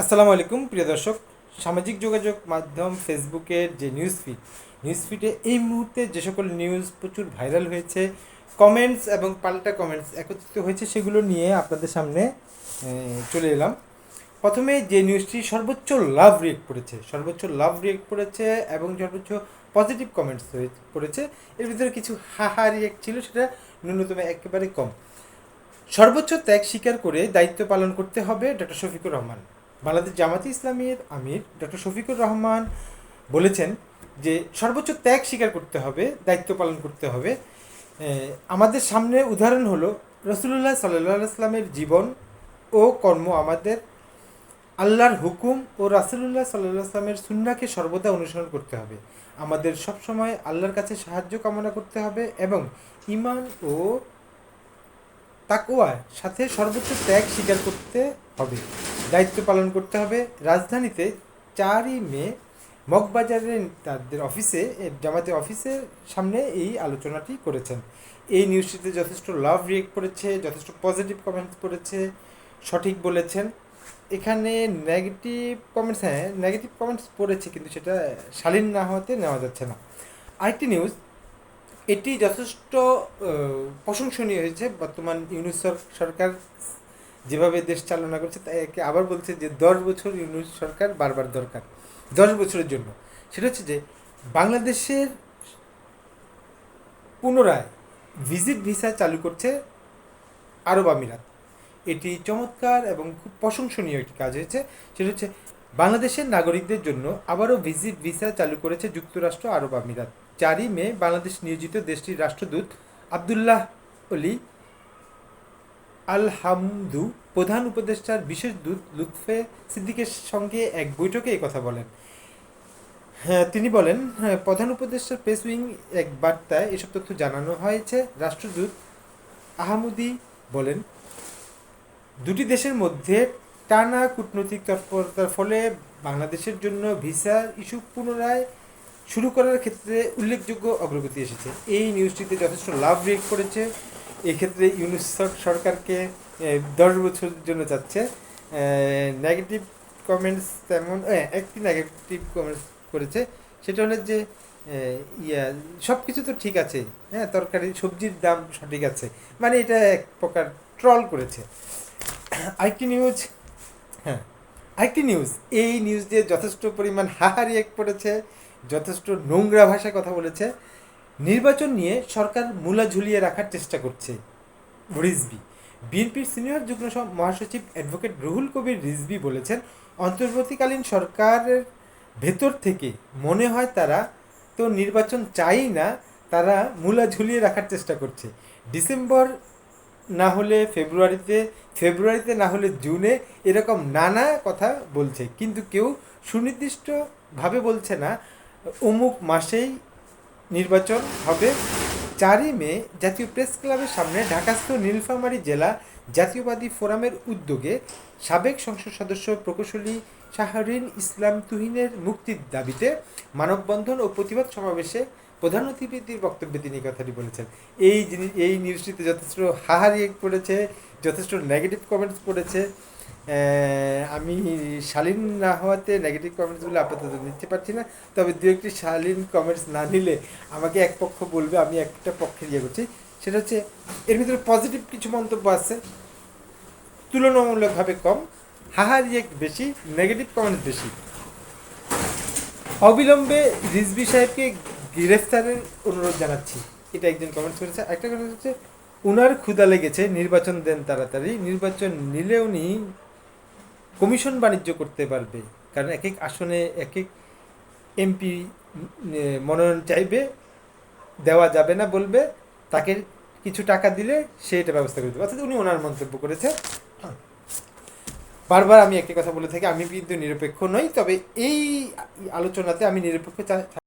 আসসালামু আলাইকুম, প্রিয় দর্শক। সামাজিক যোগাযোগ মাধ্যম ফেসবুকের যে নিউজ ফিড নিউজ ফিডে এই মুহূর্তে যে সকল নিউজ প্রচুর ভাইরাল হয়েছে কমেন্টস এবং পাল্টা কমেন্টস একত্রিত হয়েছে, সেগুলো নিয়ে আপনাদের সামনে চলে এলাম। প্রথমে যে নিউজটি সর্বোচ্চ লাভ রিয়েক্ট করেছে সর্বোচ্চ লাভ রিয়েক্ট করেছে এবং সর্বোচ্চ পজিটিভ কমেন্টস পড়েছে। এর ভিতরে কিছু হাহা রিয়েক্ট ছিল, সেটা ন্যূনতম একেবারে কম। সর্বোচ্চ ত্যাগ স্বীকার করে দায়িত্ব পালন করতে হবে ডক্টর শফিকুর রহমান। বাংলাদেশ জামাতি ইসলামীর আমির ডক্টর শফিকুর রহমান বলেছেন যে সর্বোচ্চ ত্যাগ স্বীকার করতে হবে, দায়িত্ব পালন করতে হবে। আমাদের সামনে উদাহরণ হলো রসুল্লাহ সাল্লাহ ইসলামের জীবন ও কর্ম আমাদের আল্লাহর হুকুম ও রাসুল্লাহ সাল্লাহ সুন্নাকে সর্বদা অনুসরণ করতে হবে। আমাদের সবসময় আল্লাহর কাছে সাহায্য কামনা করতে হবে এবং ইমান ও তাকওয়ার সাথে সর্বোচ্চ ত্যাগ স্বীকার করতে হবে। দায়িত্ব পালন করতে হবে। রাজধানীতে চারই মে মগবাজারের তাদের অফিসে জামাতের অফিসের সামনে এই আলোচনাটি করেছেন। এই নিউজটিতে যথেষ্ট লাভ রিয়েক্ট করেছে, যথেষ্ট পজিটিভ কমেন্টস করেছে সঠিক বলেছেন। এখানে নেগেটিভ কমেন্টস হ্যাঁ নেগেটিভ কমেন্টস পড়েছে কিন্তু সেটা শালীন না হওয়াতে নেওয়া যাচ্ছে না। আরেকটি নিউজ, এটি যথেষ্ট প্রশংসনীয় হয়েছে বর্তমান ইউনুস সর- সরকার যেভাবে দেশ চালনা করছে, তাই একে আবার বলছে যে দশ বছর ইউনুস সরকার বারবার দরকার। দশ বছরের জন্য। সেটা হচ্ছে যে বাংলাদেশের পুনরায় ভিজিট ভিসা চালু করছে আরব আমিরাত। এটি চমৎকার এবং খুব প্রশংসনীয় একটি কাজ হয়েছে। সেটা হচ্ছে বাংলাদেশের নাগরিকদের জন্য আবারও ভিজিট ভিসা চালু করেছে যুক্তরাষ্ট্র, আরব আমিরাত। চারই মে বাংলাদেশ নিয়োজিত দেশটির রাষ্ট্রদূত আবদুল্লাহ অলি আল হামদু প্রধান উপদেষ্টার বিশেষ দূত লুৎফে সিদ্দিকের সঙ্গে এক বৈঠকে এই কথা বলেন। হ্যাঁ তিনি বলেন হ্যাঁ, প্রধান উপদেষ্টার প্রেস উইং এক বার্তায় এসব তথ্য জানানো হয়েছে। রাষ্ট্রদূত আহমদি বলেন দুটি দেশের মধ্যে টানা কূটনৈতিক তৎপরতার ফলে বাংলাদেশের জন্য ভিসা ইস্যু পুনরায় শুরু করার ক্ষেত্রে উল্লেখযোগ্য অগ্রগতি এসেছে। এই নিউজটিতে যথেষ্ট লাভ রিয়েক্ট করেছে এক্ষেত্রে ইউনুস সর- সরকারকে দশ বছরের জন্য যাচ্ছে। নেগেটিভ কমেন্টস তেমন একটি নেগেটিভ কমেন্টস করেছে। সেটা হলো যে ইয়া সব কিছু তো ঠিক আছে। হ্যাঁ তরকারি, সবজির দাম সঠিক আছে। মানে এটা এক প্রকার ট্রল করেছে। আরেকটি নিউজ হ্যাঁ আরেকটি নিউজ এই নিউজ দিয়ে যথেষ্ট পরিমাণ হাহারি এক পড়েছে, যথেষ্ট নোংরা ভাষায় কথা বলেছে। নির্বাচন নিয়ে সরকার মূলা ঝুলিয়ে রাখার চেষ্টা করছে। রিজবি বিএনপির সিনিয়র যুগ্ম মহাসচিব অ্যাডভোকেট রুহুল কবির রিজবি বলেছেন, অন্তর্বর্তীকালীন সরকারের ভেতর থেকে মনে হয় তারা তো নির্বাচন চাই না, তারা মূলা ঝুলিয়ে রাখার চেষ্টা করছে। ডিসেম্বর না হলে ফেব্রুয়ারিতে ফেব্রুয়ারিতে না হলে জুনে এরকম নানা কথা বলছে। কিন্তু কেউ সুনির্দিষ্টভাবে বলছে না অমুক মাসেই নির্বাচন হবে। চারই মে জাতীয় প্রেস ক্লাবের সামনে ঢাকাস্থ নীলফামারী জেলা জাতীয়বাদী ফোরামের উদ্যোগে সাবেক সংসদ সদস্য প্রকৌশলী শাহরিন ইসলাম তুহিনের মুক্তির দাবিতে মানববন্ধন ও প্রতিবাদ সমাবেশে প্রধান অতিথির বক্তব্যে তিনি কথাটি বলেছেন। এই জিনিস, এই নিউজটিতে যথেষ্ট হাহারি পড়েছে, যথেষ্ট নেগেটিভ কমেন্টস পড়েছে। আমি শালীন না হওয়াতে নেগেটিভ কমেন্টসগুলো আপাতত নিতে পারছি না। তবে দু একটি শালীন কমেন্টস না নিলে আমাকে এক পক্ষ বলবে, আমি একটা পক্ষে ইয়ে করছি সেটা হচ্ছে, এর ভিতরে পজিটিভ কিছু মন্তব্য আছে। তুলনামূলকভাবে কম। হাহারি এক বেশি নেগেটিভ কমেন্টস বেশি। অবিলম্বে রিজবি সাহেবকে গ্রেফতারের অনুরোধ জানাচ্ছি। এটা একজন কমেন্টস করেছে। একটা কথা হচ্ছে, উনার ক্ষুদা লেগেছে, নির্বাচন দেন তাড়াতাড়ি। নির্বাচন নিলে উনি কমিশন বাণিজ্য করতে পারবে। কারণ এক এক আসনে এক এক এমপি মনোনয়ন চাইবে, দেওয়া যাবে না বলবে, তাকে কিছু টাকা দিলে সে এটা ব্যবস্থা করে দেবে। অর্থাৎ উনি ওনার মন্তব্য করেছে বারবার আমি একটি কথা বলে থাকি, আমি কিন্তু নিরপেক্ষ নই, তবে এই আলোচনাতে আমি নিরপেক্ষ